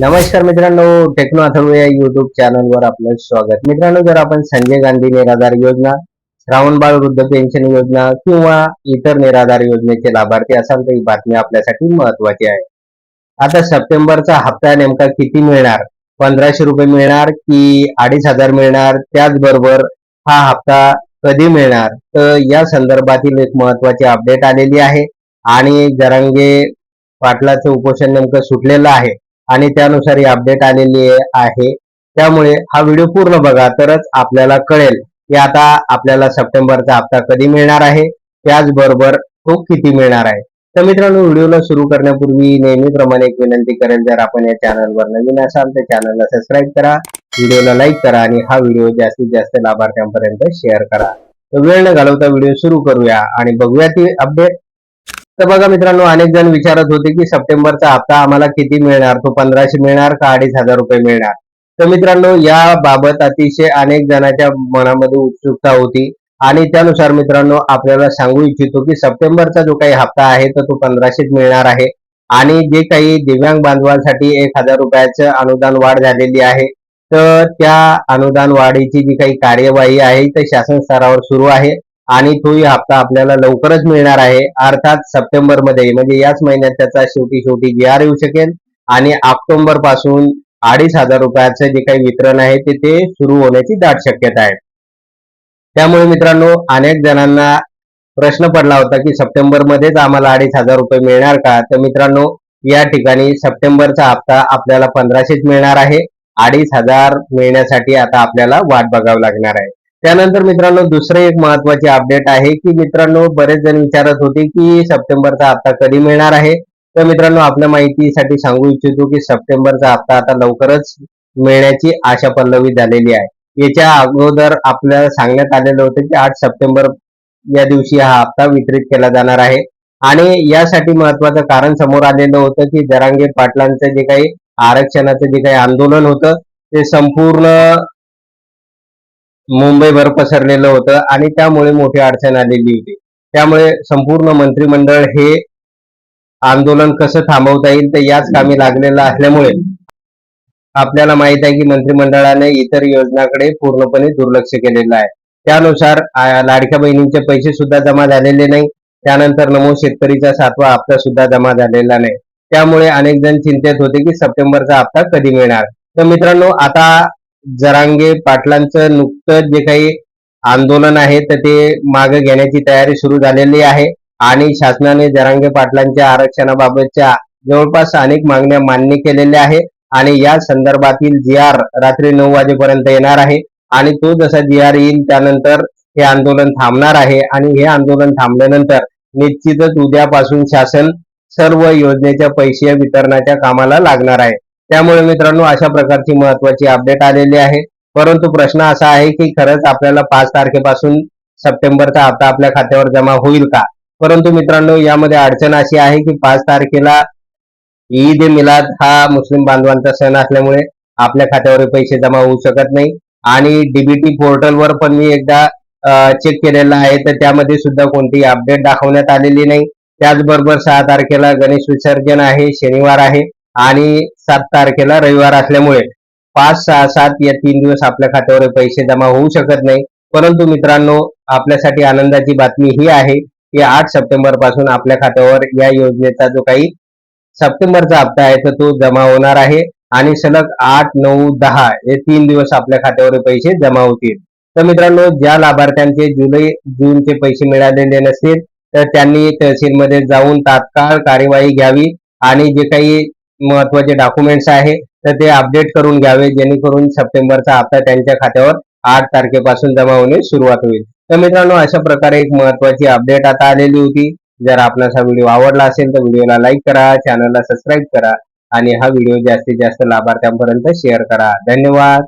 नमस्कार मित्रांनो टेक्नो अथर्व या युट्यूब चॅनलवर आपलं स्वागत. मित्रांनो जर आपण संजय गांधी निराधार योजना श्रावणबाळ वृद्ध पेन्शन योजना किंवा इतर निराधार योजनेचे लाभार्थी असाल तर ही बातमी आपल्यासाठी महत्वाची आहे. आता सप्टेंबरचा हप्ता नेमका किती मिळणार? पंधराशे रुपये मिळणार की अडीच हजार मिळणार? त्याचबरोबर हा हप्ता कधी मिळणार? तर या संदर्भातील एक महत्वाची अपडेट आलेली आहे. आणि जरांगे पाटलाचं उपोषण नेमकं सुटलेलं आहे. आणि त्यानुसार ही अपडेट आलेली आहे. त्यामुळे हा व्हिडिओ पूर्ण बघा तरच आपल्याला कळेल की आता आपल्याला सप्टेंबरचा हप्ता कधी मिळणार आहे. त्याचबरोबर तो किती मिळणार आहे. तर मित्रांनो व्हिडिओला सुरू करण्यापूर्वी नेहमीप्रमाणे एक विनंती करेल जर आपण या चॅनलवर नवीन असाल तर चॅनलला सबस्क्राईब करा व्हिडिओला लाईक करा आणि हा व्हिडिओ जास्तीत जास्त लाभार्थ्यांपर्यंत शेअर करा. तर वेळ न घालवता व्हिडिओ सुरू करूया आणि बघूया ती अपडेट तर बघा मित्रांनो अनेक जण विचारत होते की सप्टेंबरचा हप्ता आम्हाला किती मिळणार? तो पंधराशे मिळणार का अडीच हजार रुपये मिळणार? तर मित्रांनो या बाबत अतिशय अनेक जणांच्या मनामध्ये उत्सुकता होती. आणि त्यानुसार मित्रांनो आपल्याला सांगू इच्छितो की सप्टेंबरचा जो काही हप्ता आहे तर तो पंधराशेच मिळणार आहे. आणि जे काही दिव्यांग बांधवांसाठी एक हजार रुपयाचं अनुदान वाढ झालेली आहे तर त्या अनुदान वाढीची जी काही कार्यवाही आहे ती शासन स्तरावर सुरू आहे. आणि तोही हप्ता आपल्याला लवकरच मिळणार आहे. अर्थात सप्टेंबरमध्ये म्हणजे याच महिन्यात त्याचा शेवटी शेवटी जी आर येऊ शकेल. आणि ऑक्टोबरपासून अडीच हजार रुपयाचं जे काही वितरण आहे ते ते सुरू होण्याची दाट शक्यता आहे. त्यामुळे मित्रांनो अनेक जणांना प्रश्न पडला होता की सप्टेंबर मध्येच आम्हाला अडीच हजार रुपये मिळणार का? तर मित्रांनो या ठिकाणी सप्टेंबरचा हप्ता आपल्याला पंधराशेच मिळणार आहे. अडीच हजार मिळण्यासाठी आता आपल्याला वाट बघावी लागणार आहे. त्यानंतर मित्रांनो दुसरे एक महत्त्वाचे अपडेट आहे की मित्रांनो बरेच जण विचारत होते की सप्टेंबरचा हप्ता कधी मिळणार आहे? तर मित्रांनो आपल्या माहितीसाठी सांगू इच्छितो की सप्टेंबरचा हप्ता आता लवकरच मिळण्याची आशा पल्लवी झालेली आहे. याच्या अगोदर आपल्याला सांगण्यात आलेलं होतं की आठ सप्टेंबर या दिवशी हा हप्ता वितरित केला जाणार आहे. आणि यासाठी महत्वाचं कारण समोर आलेलं होतं की जरांगे पाटलांचं जे काही आरक्षणाचं जे काही आंदोलन होतं ते संपूर्ण मुंबईभर पसरलेलं होतं आणि त्यामुळे मोठी अडचण आलेली होती. त्यामुळे संपूर्ण मंत्रिमंडळ हे आंदोलन कसं थांबवता येईल तर याच कामी लागलेलं असल्यामुळे आपल्याला माहीत आहे की मंत्रिमंडळाने इतर योजनाकडे पूर्णपणे दुर्लक्ष केलेलं आहे. त्यानुसार लाडक्या बहिणींचे पैसे सुद्धा जमा झालेले नाही. त्यानंतर नमो शेतकरीचा सातवा हप्ता सुद्धा जमा झालेला नाही. त्यामुळे अनेक जण चिंतेत होते की सप्टेंबरचा हप्ता कधी मिळणार? तर मित्रांनो आता जरांगे पाटलांचं नुकतंच जे काही आंदोलन आहे तर ते मागे घेण्याची तयारी सुरू झालेली आहे. आणि शासनाने जरांगे पाटलांच्या आरक्षणाबाबतच्या जवळपास अनेक मागण्या मान्य केलेल्या आहे आणि या संदर्भातील जी आर रात्री नऊ वाजेपर्यंत येणार आहे. आणि तो जसा जी आर येईल त्यानंतर हे आंदोलन थांबणार आहे. आणि हे आंदोलन थांबल्यानंतर निश्चितच उद्यापासून शासन सर्व योजनेच्या पैसे वितरणाच्या कामाला लागणार आहे. त्यामुळे मित्रांनो अशा प्रकारची महत्वाची अपडेट आलेली आहे. परंतु प्रश्न असा आहे की खरंच आपल्याला पाच तारखेपासून सप्टेंबरचा हप्ता आपल्या खात्यावर जमा होईल का? परंतु मित्रांनो यामध्ये अडचण अशी आहे की पाच तारखेला ईद ए मिलाद हा मुस्लिम बांधवांचा सण असल्यामुळे आपल्या खात्यावर पैसे जमा होऊ शकत नाही. आणि डीबीटी पोर्टलवर पण मी एकदा चेक केलेला आहे तर त्यामध्ये सुद्धा कोणतीही अपडेट दाखवण्यात आलेली नाही. त्याचबरोबर सहा तारखेला गणेश विसर्जन आहे शनिवार आहे. आणि सात तारखेला रविवार असल्यामुळे पाच सहा सात या तीन दिवस आपल्या खात्यावर पैसे जमा होऊ शकत नाही. परंतु मित्रांनो आपल्यासाठी आनंदाची बातमी ही आहे की आठ सप्टेंबरपासून आपल्या खात्यावर या योजनेचा जो काही सप्टेंबरचा हप्ता आहे तर तो जमा होणार आहे आणि सलग आठ नऊ दहा हे तीन दिवस आपल्या खात्यावर पैसे जमा होतील. तर मित्रांनो ज्या लाभार्थ्यांचे जुलै जूनचे पैसे मिळालेले नसतील तर त्यांनी तहसीलमध्ये जाऊन तात्काळ कार्यवाही घ्यावी आणि जे काही महत्त्वाचे डॉक्युमेंट्स आहे तर ते अपडेट करून घ्यावे जेणेकरून सप्टेंबरचा हप्ता त्यांच्या खात्यावर आठ तारखेपासून जमा होणे सुरुवात होईल. तर मित्रांनो अशा प्रकारे एक महत्वाची अपडेट आता आलेली होती. जर आपणास हा व्हिडिओ आवडला असेल तर व्हिडिओला लाईक करा चॅनलला सबस्क्राईब करा आणि हा व्हिडिओ जास्तीत जास्त लाभार्थ्यांपर्यंत शेअर करा. धन्यवाद!